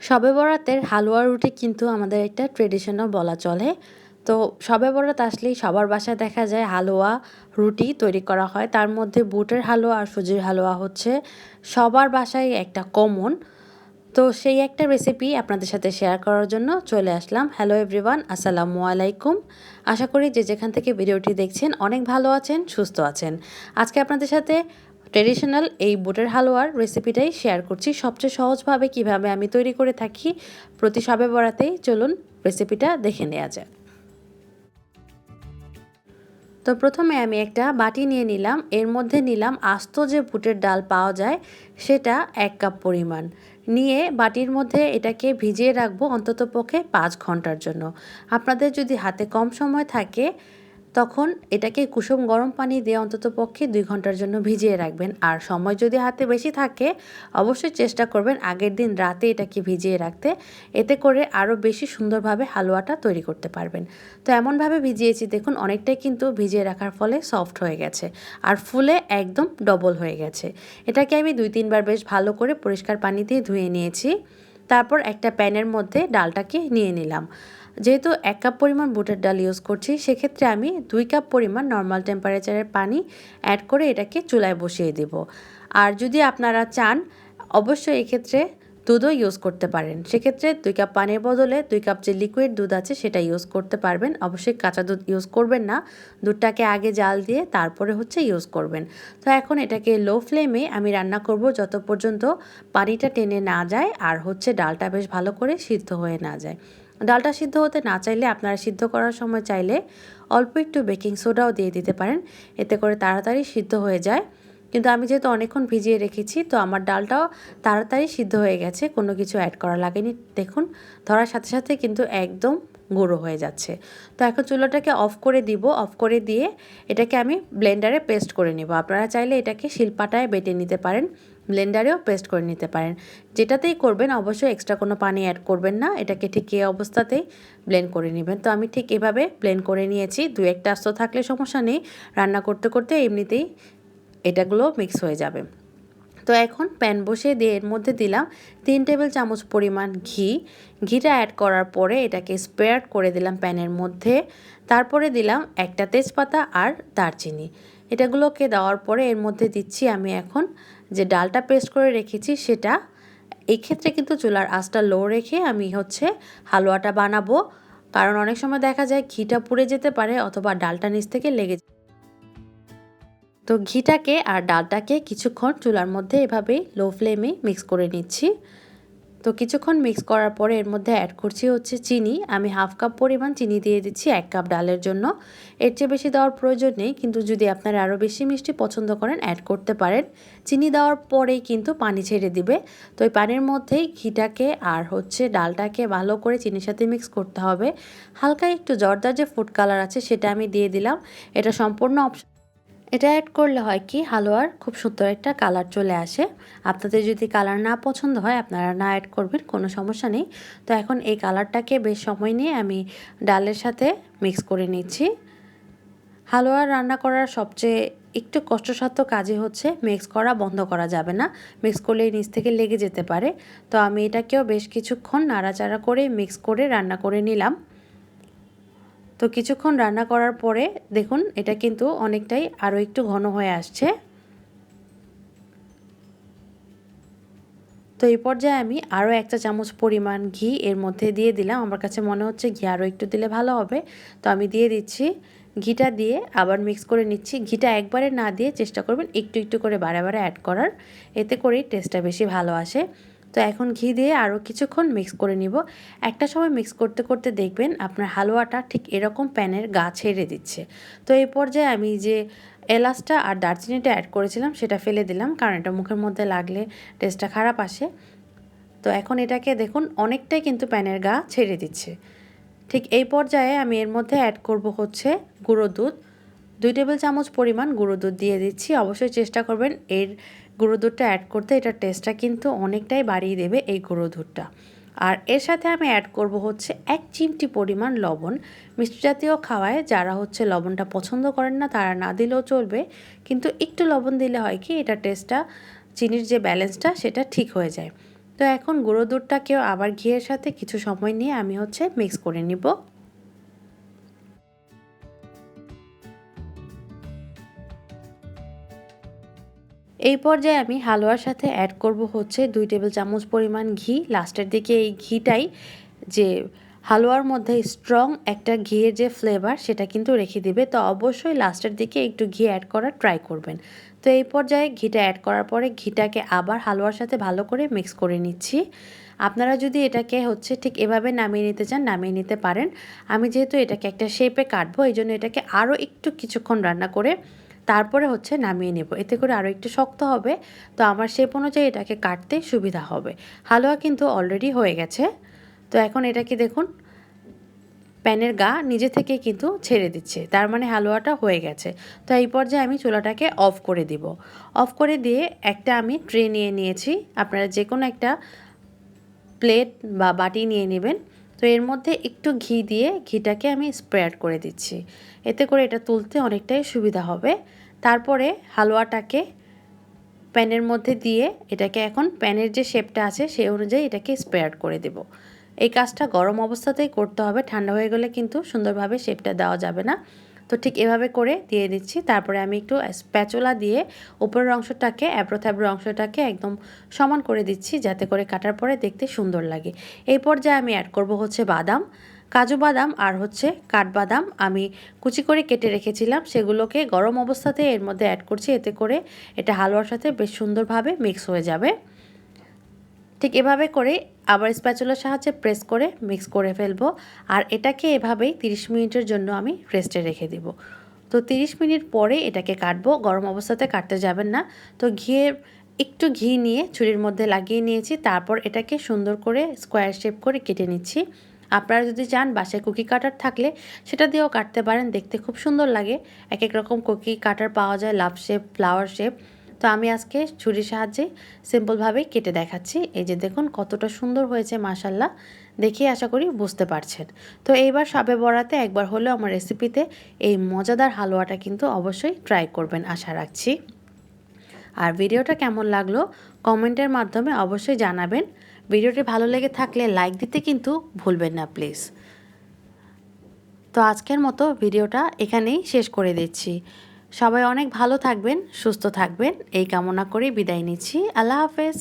শবে বরাতের হালুয়া রুটি কিন্তু আমাদের একটা ট্রেডিশনও বলা চলে। তো শবে বরাত আসলেই সবার বাসায় দেখা যায় হালুয়া রুটি তৈরি করা হয়। তার মধ্যে বুটের হালুয়া আর সুজির হালুয়া হচ্ছে সবার বাসায় একটা কমন তো সেই একটা রেসিপি আপনাদের সাথে শেয়ার করার জন্য চলে আসলাম। হ্যালো এভরিওয়ান আসসালামু আলাইকুম। আশা করি যে যেখান থেকে ভিডিওটি দেখছেন অনেক ভালো আছেন, সুস্থ আছেন। আজকে আপনাদের সাথে ট্রেডিশনাল এই বুটের হালুয়ার রেসিপিটাই শেয়ার করছি। সবচেয়ে সহজভাবে কীভাবে আমি তৈরি করে থাকি প্রতি সবে বরাতেই চলুন রেসিপিটা দেখে নেওয়া যায় তো প্রথমে আমি একটা বাটি নিয়ে নিলাম। এর মধ্যে নিলাম আস্ত যে বুটের ডাল পাওয়া যায়, সেটা এক কাপ পরিমাণ। নিয়ে বাটির মধ্যে এটাকে ভিজিয়ে রাখব অন্তত পক্ষে পাঁচ ঘণ্টার জন্য। আপনাদের যদি হাতে কম সময় থাকে তখন এটাকে কুসুম গরম পানি দিয়ে অন্তত পক্ষে দুই ঘণ্টার জন্য ভিজিয়ে রাখবেন। আর সময় যদি হাতে বেশি থাকে, অবশ্যই চেষ্টা করবেন আগের দিন রাতে এটাকে ভিজিয়ে রাখতে। এতে করে আরও বেশি সুন্দরভাবে হালুয়াটা তৈরি করতে পারবেন। তো এমনভাবে ভিজিয়েছি, দেখুন অনেকটাই কিন্তু ভিজিয়ে রাখার ফলে সফট হয়ে গেছে। আর ফুলে একদম ডবল হয়ে গেছে। এটাকে আমি দুই তিনবার বেশ ভালো করে পরিষ্কার পানি দিয়ে ধুয়ে নিয়েছি। তারপর একটা প্যানের মধ্যে ডালটাকে নিয়ে নিলাম। যেহেতু এক কাপ পরিমাণ বুটের ডাল ইউজ করছি, সেক্ষেত্রে আমি দুই কাপ পরিমাণ নর্মাল টেম্পারেচারের পানি অ্যাড করে এটাকে চুলায় বসিয়ে দেব। আর যদি আপনারা চান, অবশ্যই এক্ষেত্রে দুধও ইউজ করতে পারেন। সেক্ষেত্রে দুই কাপ পানির বদলে দুই কাপ যে লিকুইড দুধ আছে, সেটা ইউজ করতে পারবেন। অবশ্যই কাঁচা দুধ ইউজ করবেন না। দুধটাকে আগে জাল দিয়ে তারপরে হচ্ছে ইউজ করবেন। তো এখন এটাকে লো ফ্লেমে আমি রান্না করব যত পর্যন্ত পানিটা টেনে না যায় আর হচ্ছে ডালটা বেশ ভালো করে সিদ্ধ হয়ে না যায়। ডালটা সিদ্ধ হতে না চাইলে আপনারা সিদ্ধ করার সময় চাইলে অল্প একটু বেকিং সোডাও দিয়ে দিতে পারেন। এতে করে তাড়াতাড়ি সিদ্ধ হয়ে যায়। কিন্তু আমি যেহেতু অনেকক্ষণ ভিজিয়ে রেখেছি, তো আমার ডালটাও তাড়াতাড়ি সিদ্ধ হয়ে গেছে। কোনো কিছু অ্যাড করা লাগেনি। দেখুন, ধরার সাথে সাথে কিন্তু একদম গুঁড়ো হয়ে যাচ্ছে। তো এখন চুলোটাকে অফ করে দিব। অফ করে দিয়ে এটাকে আমি ব্লেন্ডারে পেস্ট করে নেব। আপনারা চাইলে এটাকে শিলপাটায় বেটে নিতে পারেন। ব্লেন্ডারেও পেস্ট করে নিতে পারেন। যেটাতেই করবেন, অবশ্যই এক্সট্রা কোনো পানি অ্যাড করবেন না। এটাকে ঠিক এই অবস্থাতেই ব্লেন্ড করে নেবেন। তো আমি ঠিক এভাবে ব্লেন্ড করে নিয়েছি। দু একটা আস্ত থাকলে সমস্যা নেই। রান্না করতে করতে এমনিতেই এটাগুলো মিক্স হয়ে যাবে। তো এখন প্যান বসিয়ে দিয়ে এর মধ্যে দিলাম তিন টেবিল চামচ পরিমাণ ঘি। ঘিটা অ্যাড করার পরে এটাকে স্প্রেয়ার করে দিলাম প্যানের মধ্যে। তারপরে দিলাম একটা তেজপাতা আর দারচিনি। এটাগুলোকে দেওয়ার পরে এর মধ্যে দিচ্ছি আমি এখন যে ডালটা পেস্ট করে রেখেছি সেটা, এক্ষেত্রে ক্ষেত্রে কিন্তু চুলার আঁচটা লো রেখে আমি হচ্ছে হালুয়াটা বানাবো। কারণ অনেক সময় দেখা যায় ঘিটা পুড়ে যেতে পারে অথবা ডালটা নিচ থেকে লেগে তো ঘিটাকে আর ডালটাকে কিছুক্ষণ চুলার মধ্যে এভাবেই লো ফ্লেমে মিক্স করে নিচ্ছি। তো কিছুক্ষণ মিক্স করার পরে এর মধ্যে অ্যাড করছি হচ্ছে চিনি। আমি হাফ কাপ পরিমাণ চিনি দিয়ে দিচ্ছি, এক কাপ ডালের জন্য। এর চেয়ে বেশি দেওয়ার প্রয়োজন নেই, কিন্তু যদি আপনারা আরও বেশি মিষ্টি পছন্দ করেন অ্যাড করতে পারেন। চিনি দেওয়ার পরেই কিন্তু পানি ছেড়ে দিবে। তো ওই পানির মধ্যেই ঘিটাকে আর হচ্ছে ডালটাকে ভালো করে চিনির সাথে মিক্স করতে হবে। হালকা একটু জর্দার যে ফুড কালার আছে, সেটা আমি দিয়ে দিলাম। এটা সম্পূর্ণ অপশন এটা অ্যাড করলে হয় কি, হালুয়ার খুব সুন্দর একটা কালার চলে আসে। আপনাদের যদি কালার না পছন্দ হয়, আপনারা না অ্যাড করবেন, কোনো সমস্যা নেই। তো এখন এই কালারটাকে বেশ সময় নিয়ে আমি ডালের সাথে মিক্স করে নিচ্ছি। হালুয়া রান্না করার সবচেয়ে একটু কষ্টসাধ্য কাজই হচ্ছে মিক্স করা, বন্ধ করা যাবে না। মিক্স করলে নিচ থেকে লেগে যেতে পারে। তো আমি এটাকেও বেশ কিছুক্ষণ নাড়াচাড়া করে মিক্স করে রান্না করে নিলাম। তো কিছুক্ষণ রান্না করার পরে দেখুন, এটা কিন্তু অনেকটাই আরও একটু ঘন হয়ে আসছে। তো এই পর্যায়ে আমি আরও একটা চামচ পরিমাণ ঘি এর মধ্যে দিয়ে দিলাম। আমার কাছে মনে হচ্ছে ঘি আরও একটু দিলে ভালো হবে। তো আমি দিয়ে দিচ্ছি ঘিটা দিয়ে আবার মিক্স করে নিচ্ছি। ঘিটা একবারে না দিয়ে চেষ্টা করবেন একটু একটু করে বারে বারে অ্যাড করার। এতে করেই টেস্টটা বেশি ভালো আসে। তো এখন ঘি দিয়ে আরও কিছুক্ষণ মিক্স করে নিব। একটা সময় মিক্স করতে করতে দেখবেন আপনার হালুয়াটা ঠিক এরকম প্যানের গা ছেড়ে দিচ্ছে। তো এই পর্যায়ে আমি যে এলাচটা আর দারচিনিটা অ্যাড করেছিলাম সেটা ফেলে দিলাম, কারণ এটা মুখের মধ্যে লাগলে টেস্টটা খারাপ আসে। তো এখন এটাকে দেখুন অনেকটাই কিন্তু প্যানের গা ছেড়ে দিচ্ছে। ঠিক এই পর্যায়ে আমি এর মধ্যে অ্যাড করব হচ্ছে গুঁড়ো দুধ। দুই টেবিল চামচ পরিমাণ গুঁড়ো দুধ দিয়ে দিচ্ছি। অবশ্যই চেষ্টা করবেন এর গুঁড়ো দুধটা অ্যাড করতে এটা টেস্টটা কিন্তু অনেকটাই বাড়িয়ে দেবে এই গুঁড়ো দুধটা আর এর সাথে আমি অ্যাড করব হচ্ছে এক চিমটি পরিমাণ লবণ। মিষ্টি জাতীয় খাওয়ায় যারা হচ্ছে লবণটা পছন্দ করেন না, তারা না দিলেও চলবে। কিন্তু একটু লবণ দিলে হয় কি, এটা টেস্টটা চিনির যে ব্যালেন্সটা সেটা ঠিক হয়ে যায়। তো তো এখন গুঁড়ো দুধটাকেও আবার ঘিয়ের সাথে কিছু সময় নিয়ে আমি হচ্ছে মিক্স করে নিব। এই পর্যায়ে আমি হালুয়ার সাথে অ্যাড করব হচ্ছে দুই টেবিল চামচ পরিমাণ ঘি। লাস্টের দিকে এই ঘিটাই যে হালুয়ার মধ্যে স্ট্রং একটা ঘিয়ের যে ফ্লেভার সেটা কিন্তু রেখে দিবে। তো অবশ্যই লাস্টের দিকে একটু ঘি অ্যাড করার ট্রাই করবেন। তো এই পর্যায়ে ঘিটা অ্যাড করার পরে ঘিটাকে আবার হালুয়ার সাথে ভালো করে মিক্স করে নিচ্ছি। আপনারা যদি এটাকে হচ্ছে ঠিক এভাবে নামিয়ে নিতে চান, নামিয়ে নিতে পারেন। আমি যেহেতু এটাকে একটা শেপে কাটবো এই জন্য এটাকে আরও একটু কিছুক্ষণ রান্না করে তারপরে হচ্ছে নামিয়ে নেব। এতে করে আরও একটু শক্ত হবে, তো আমার শেপ অনুযায়ী এটাকে কাটতে সুবিধা হবে। হালুয়া কিন্তু অলরেডি হয়ে গেছে, তো এখন এটাকে দেখুন, প্যানের গা নিজে থেকে কিন্তু ছেড়ে দিচ্ছে, তার মানে হালুয়াটা হয়ে গেছে। তো এই পর্যায়ে আমি চুলাটাকে অফ করে দিব। অফ করে দিয়ে একটা আমি ট্রে নিয়ে নিয়েছি, আপনারা যে কোনো একটা প্লেট বা বাটি নিয়ে নেবেন। তো এর মধ্যে একটু ঘি দিয়ে ঘিটাকে আমি স্প্রেড করে দিচ্ছি। এতে করে এটা তুলতে অনেকটাই সুবিধা হবে। তারপরে হালুয়াটাকে প্যানের মধ্যে দিয়ে এটাকে এখন প্যানের যে শেপটা আছে সেই অনুযায়ী এটাকে স্প্রেড করে দেব। এই কাজটা গরম অবস্থাতেই করতে হবে। ঠান্ডা হয়ে গেলে কিন্তু সুন্দরভাবে শেপটা দেওয়া যাবে না। ঠিক এভাবে করে দিয়ে দিচ্ছি। তারপরে আমি একটু স্প্যাচোলা দিয়ে উপরের অংশটাকে, অ্যাব্রোথ্যাব্রো অংশটাকে একদম সমান করে দিচ্ছি যাতে করে কাটার পরে দেখতে সুন্দর লাগে। এই পর্যায়ে আমি অ্যাড করব হচ্ছে বাদাম, কাজু বাদাম আর হচ্ছে কাঠবাদাম। আমি কুচি করে কেটে রেখেছিলাম, সেগুলোকে গরম অবস্থাতে এর মধ্যে অ্যাড করছি, এতে করে এটা হালুয়ার সাথে বেশ সুন্দরভাবে মিক্স হয়ে যাবে। ঠিক এভাবে করে আবার স্প্যাচুলার সাহায্যে প্রেস করে মিক্স করে ফেলব। আর এটাকে এভাবেই 30 মিনিটের জন্য আমি রেস্টে রেখে দেব। তো 30 মিনিট পরে এটাকে কাটবো। গরম অবস্থাতে কাটতে যাবেন না। তো ঘিয়ে একটু ঘি নিয়ে ছুরির মধ্যে লাগিয়ে নিয়েছি। তারপর এটাকে সুন্দর করে স্কোয়ার শেপ করে কেটে নিচ্ছি। আপনারা যদি চান বাসায় কুকি কাটার থাকলে সেটা দিয়েও কাটতে পারেন। দেখতে খুব সুন্দর লাগে। এক এক রকম কুকি কাটার পাওয়া যায়। লাভ শেপ ফ্লাওয়ার শেপ তো আমি আজকে ছুরির সাহায্যে সিম্পলভাবেই কেটে দেখাচ্ছি। এই যে দেখুন কতটা সুন্দর হয়েছে মাসাল্লাহ দেখে আশা করি বুঝতে পারছেন। তো এইবার সবে বড়াতে একবার হলেও আমার রেসিপিতে এই মজাদার হালুয়াটা কিন্তু অবশ্যই ট্রাই করবেন, আশা রাখছি। আর ভিডিওটা কেমন লাগল কমেন্টের মাধ্যমে অবশ্যই জানাবেন। ভিডিওটি ভালো লেগে থাকলে লাইক দিতে কিন্তু ভুলবেন না, প্লিজ। তো আজকের মতো ভিডিওটা এখানেই শেষ করে দিচ্ছি। সবাই অনেক ভালো থাকবেন সুস্থ থাকবেন। এই কামনা করে বিদায় নিচ্ছি। আল্লাহ হাফেজ।